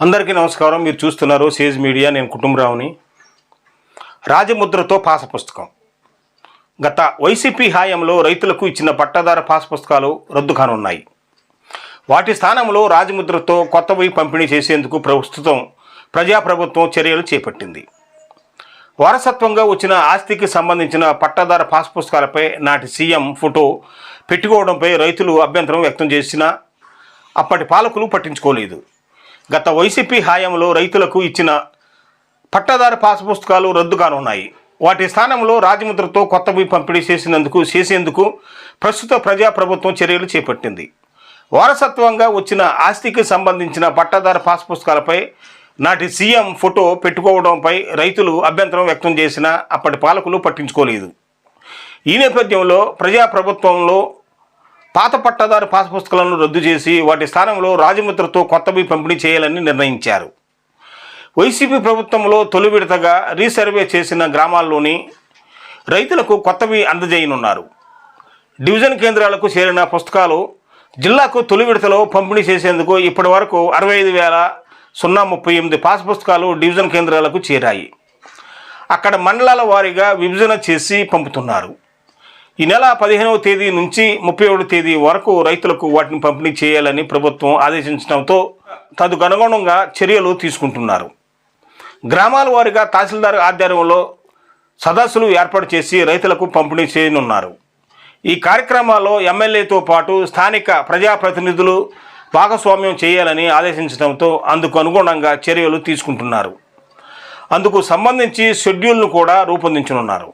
అందరికీ నమస్కారం. మీరు చూస్తున్నారు సేజ్ మీడియా. నేను కుటుంబరావుని. రాజముద్రతో పాస పుస్తకం. గత వైసీపీ హాయంలో రైతులకు ఇచ్చిన పట్టాదార పాస్ పుస్తకాలు రద్దు కానున్నాయి. వాటి స్థానంలో రాజముద్రతో కొత్తవి పంపిణీ చేసేందుకు ప్రస్తుతం ప్రజాప్రభుత్వం చర్యలు చేపట్టింది. వారసత్వంగా వచ్చిన ఆస్తికి సంబంధించిన పట్టాదార పాస్ పుస్తకాలపై నాటి సీఎం ఫోటో పెట్టుకోవడంపై రైతులు అభ్యంతరం వ్యక్తం చేసినా అప్పటి పాలకులు పట్టించుకోలేదు. గత వైసీపీ హాయంలో రైతులకు ఇచ్చిన పట్టాదార పాస్ పుస్తకాలు రద్దు కానున్నాయి వాటి స్థానంలో రాజముద్రతో కొత్తవి పంపిణీ చేసినందుకు చేసేందుకు ప్రస్తుత ప్రజాప్రభుత్వం చర్యలు చేపట్టింది. వారసత్వంగా వచ్చిన ఆస్తికి సంబంధించిన పట్టాదార పాస్ పుస్తకాలపై నాటి సీఎం ఫోటో పెట్టుకోవడంపై రైతులు అభ్యంతరం వ్యక్తం చేసినా అప్పటి పాలకులు పట్టించుకోలేదు. ఈ నేపథ్యంలో ప్రజాప్రభుత్వంలో పాత పట్టాదారు పాస్ పుస్తకాలను రద్దు చేసి వాటి స్థానంలో రాజముద్రతో కొత్తవి పంపిణీ చేయాలని నిర్ణయించారు. వైసీపీ ప్రభుత్వంలో తొలి విడతగా రీసర్వే చేసిన గ్రామాల్లోని రైతులకు కొత్తవి అందజేయనున్నారు. డివిజన్ కేంద్రాలకు చేరిన పుస్తకాలు జిల్లాకు తొలి విడతలో పంపిణీ చేసేందుకు ఇప్పటి వరకు అరవై ఐదు వేల సున్నా ముప్పై ఎనిమిది పాస్ పుస్తకాలు డివిజన్ కేంద్రాలకు చేరాయి. అక్కడ మండలాల వారీగా విభజన చేసి పంపుతున్నారు. ఈ నెల పదిహేనవ తేదీ నుంచి ముప్పై ఏడవ తేదీ వరకు రైతులకు వాటిని పంపిణీ చేయాలని ప్రభుత్వం ఆదేశించడంతో తదుగనుగుణంగా చర్యలు తీసుకుంటున్నారు. గ్రామాల వారీగా తహసీల్దార్ ఆధ్వర్యంలో సదస్సులు ఏర్పాటు చేసి రైతులకు పంపిణీ చేయనున్నారు. ఈ కార్యక్రమాల్లో ఎమ్మెల్యేతో పాటు స్థానిక ప్రజాప్రతినిధులు భాగస్వామ్యం చేయాలని ఆదేశించడంతో అందుకు అనుగుణంగా చర్యలు తీసుకుంటున్నారు. అందుకు సంబంధించి షెడ్యూల్ను కూడా రూపొందించనున్నారు.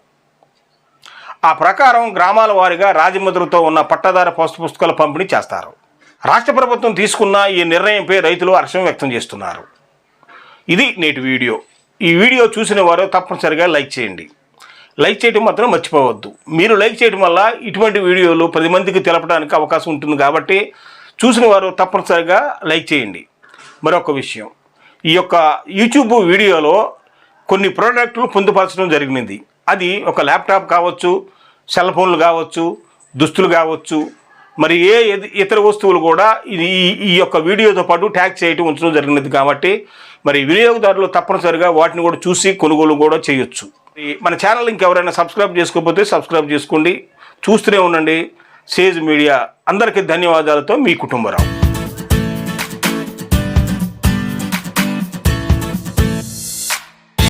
ఆ ప్రకారం గ్రామాల వారీగా రాజముద్రతో ఉన్న పట్టదార పోస్టు పుస్తకాల పంపిణీ చేస్తారు. రాష్ట్ర ప్రభుత్వం తీసుకున్న ఈ నిర్ణయంపై రైతులు హర్షం వ్యక్తం చేస్తున్నారు. ఇది నేటి వీడియో. ఈ వీడియో చూసిన వారు తప్పనిసరిగా లైక్ చేయండి. లైక్ చేయడం మాత్రం మర్చిపోవద్దు. మీరు లైక్ చేయడం వల్ల ఇటువంటి వీడియోలు పది మందికి తెలపడానికి అవకాశం ఉంటుంది కాబట్టి చూసిన వారు తప్పనిసరిగా లైక్ చేయండి. మరొక విషయం. ఈ యొక్క యూట్యూబ్ వీడియోలో కొన్ని ప్రోడక్ట్లు పొందుపరచడం జరిగినది. అది ఒక ల్యాప్టాప్ కావచ్చు సెల్ ఫోన్లు కావచ్చు దుస్తులు కావచ్చు మరి ఏ ఇతర వస్తువులు కూడా ఇది ఈ- ఈ యొక్క వీడియోతో పాటు ట్యాగ్ చేయటం ఉంచడం జరిగినది కాబట్టి మరి వినియోగదారులు తప్పనిసరిగా వాటిని కూడా చూసి కొనుగోలు కూడా చేయొచ్చు. మన ఛానల్ ఇంకెవరైనా సబ్స్క్రైబ్ చేసుకోకపోతే సబ్స్క్రైబ్ చేసుకోండి. చూస్తూనే ఉండండి. Sage media. అందరికీ ధన్యవాదాలతో మీ కుటుంబరావు.